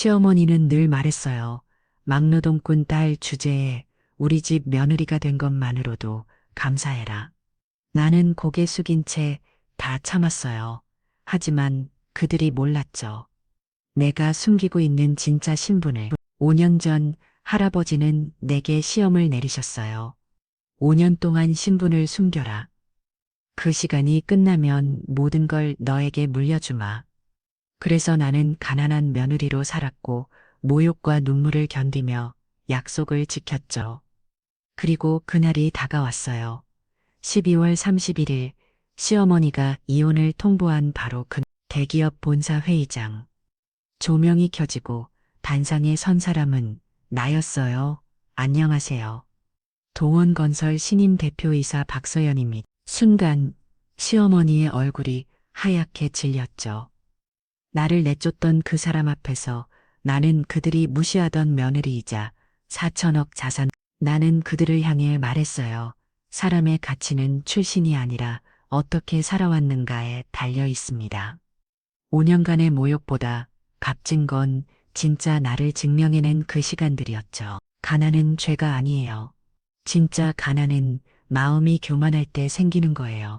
시어머니는 늘 말했어요. 막노동꾼 딸 주제에 우리 집 며느리가 된 것만으로도 감사해라. 나는 고개 숙인 채 다 참았어요. 하지만 그들이 몰랐죠. 내가 숨기고 있는 진짜 신분을 5년 전 할아버지는 내게 시험을 내리셨어요. 5년 동안 신분을 숨겨라. 그 시간이 끝나면 모든 걸 너에게 물려주마. 그래서 나는 가난한 며느리로 살았고 모욕과 눈물을 견디며 약속을 지켰죠. 그리고 그날이 다가왔어요. 12월 31일 시어머니가 이혼을 통보한 바로 그 대기업 본사 회의장. 조명이 켜지고 단상에 선 사람은 나였어요. 안녕하세요. 동원건설 신임 대표이사 박서연입니다. 순간 시어머니의 얼굴이 하얗게 질렸죠. 나를 내쫓던 그 사람 앞에서 나는 그들이 무시하던 며느리이자 4천억 자산, 나는 그들을 향해 말했어요. 사람의 가치는 출신이 아니라 어떻게 살아왔는가에 달려 있습니다. 5년간의 모욕보다 값진 건 진짜 나를 증명해낸 그 시간들이었죠. 가난은 죄가 아니에요. 진짜 가난은 마음이 교만할 때 생기는 거예요.